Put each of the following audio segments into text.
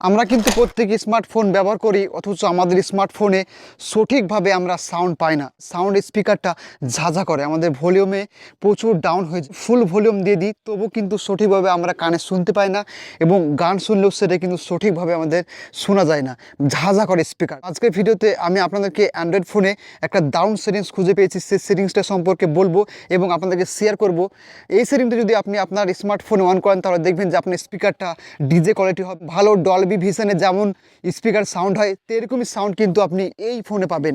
আমরা কিন্তু প্রত্যেকে স্মার্টফোন ব্যবহার করি, অথচ আমাদের স্মার্টফোনে সঠিকভাবে আমরা সাউন্ড পাই না। সাউন্ড স্পিকারটা ঝাঝা করে, আমাদের ভলিউমে প্রচুর ডাউন হয়ে ফুল ভলিউম দিয়ে দিই, তবু কিন্তু সঠিকভাবে আমরা কানে শুনতে পাই না এবং গান শুনলেও সেটা কিন্তু সঠিকভাবে আমাদের শোনা যায় না। ঝাঝা করে স্পিকার আজকের ভিডিওতে আমি আপনাদেরকে অ্যান্ড্রয়েড ফোনে একটা ডাউন সেটিংস খুঁজে পেয়েছি সেই সেটিংসটা সম্পর্কে বলব এবং আপনাদেরকে শেয়ার করব। এই সেটিংটা যদি আপনি আপনার স্মার্টফোনে অন করেন, তাহলে দেখবেন যে আপনার স্পিকারটা ডিজে কোয়ালিটি হবে, ভালো ডলবি ভিশনে যেমন স্পিকার সাউন্ড হয়, তেরকমই সাউন্ড কিন্তু আপনি এই ফোনে পাবেন।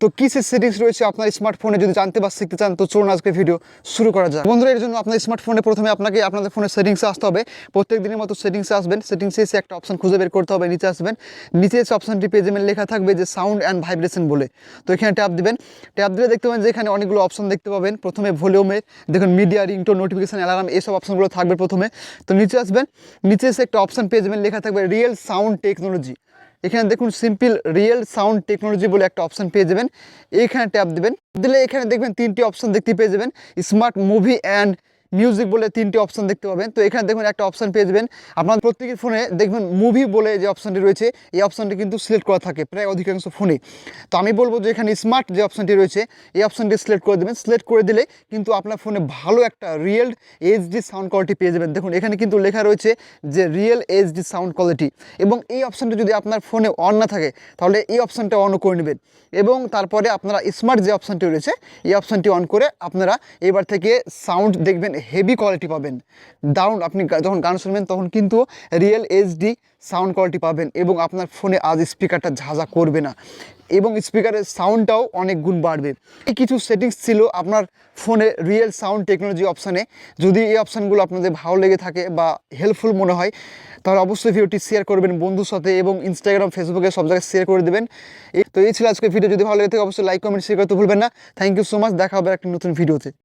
তো কী সে সেটিংস রয়েছে আপনার স্মার্টফোনে যদি জানতে বা শিখতে চান, তো চলুন আজকে ভিডিও শুরু করা যায় বন্ধুরা, এর জন্য আপনার স্মার্টফোনে প্রথমে আপনাকে আপনাদের ফোনের সেটিংসে আসতে হবে। প্রত্যেক দিনের মতো সেটিংসে আসবেন। সেটিংসে এসে একটা অপশন খুঁজে বের করতে হবে, নিচে আসবেন। নিচে এসে অপশনটি পেজে মেল লেখা থাকবে যে সাউন্ড অ্যান্ড ভাইব্রেশন বলে। তো এখানে ট্যাপ দিবেন। ট্যাপ দিলে দেখতে পাবেন যে এখানে অনেকগুলো অপশন দেখতে পাবেন। প্রথমে ভলিউমে দেখুন মিডিয়া রিংটোন নোটিফিকেশন অ্যালার্ম এসব অপশনগুলো থাকবে প্রথমে। তো নিচে আসবেন। নিচে এসে একটা অপশন পেয়ে যাবেন লেখা থাকবে রিয়েল সাউন্ড টেকনোলজি এখানে দেখুন সিম্পল রিয়েল সাউন্ড টেকনোলজি বলে একটা অপশান পেয়ে যাবেন। এইখানে ট্যাপ দেবেন। দিলে এখানে দেখবেন তিনটি অপশান দেখতে পেয়ে যাবেন। স্মার্ট মুভি অ্যান্ড মিউজিক বলে তিনটি অপশন দেখতে পাবেন। তো এখানে দেখুন একটা অপশন পেয়ে যাবেন। আপনার প্রত্যেকের ফোনে দেখবেন মুভি বলে যে অপশনটি রয়েছে, এই অপশনটি কিন্তু সিলেক্ট করা থাকে প্রায় অধিকাংশ ফোনে তো আমি বলব যে এখানে স্মার্ট যে অপশনটি রয়েছে, এই অপশনটি সিলেক্ট করে দেবেন। সিলেক্ট করে দিলে কিন্তু আপনার ফোনে ভালো একটা রিয়েল এইচডি সাউন্ড কোয়ালিটি পেয়ে যাবেন। দেখুন, এখানে কিন্তু লেখা রয়েছে যে রিয়েল এইচডি সাউন্ড কোয়ালিটি এবং এই অপশনটি যদি আপনার ফোনে অন না থাকে, তাহলে এই অপশনটা অন করে নেবেন। এবং তারপরে আপনারা স্মার্ট যে অপশনটি রয়েছে, এই অপশনটি অন করে আপনারা এবার থেকে সাউন্ড দেখবেন হেভি কোয়ালিটি পাবেন। দারুণ, আপনি যখন গান শুনবেন, তখন কিন্তু রিয়েল এইচডি সাউন্ড কোয়ালিটি পাবেন এবং আপনার ফোনে আজ স্পিকারটা ঝাঁঝা করবে না। এবং স্পিকারের সাউন্ডটাও অনেক গুণ বাড়বে। এই কিছু সেটিংস ছিল আপনার ফোনে রিয়েল সাউন্ড টেকনোলজি অপশানে যদি এই অপশানগুলো আপনাদের ভালো লেগে থাকে বা হেল্পফুল মনে হয়, তাহলে অবশ্যই ভিডিওটি শেয়ার করবেন বন্ধুর সাথে এবং ইনস্টাগ্রাম ফেসবুকে সব জায়গায় শেয়ার করে দেবেন। তো এই ছিল আজকে ভিডিও যদি ভালো লেগে থাকে, অবশ্যই লাইক কমেন্ট শেয়ার করতে ভুলবেন না। থ্যাংক ইউ সো মাচ দেখা হবে একটা নতুন ভিডিওতে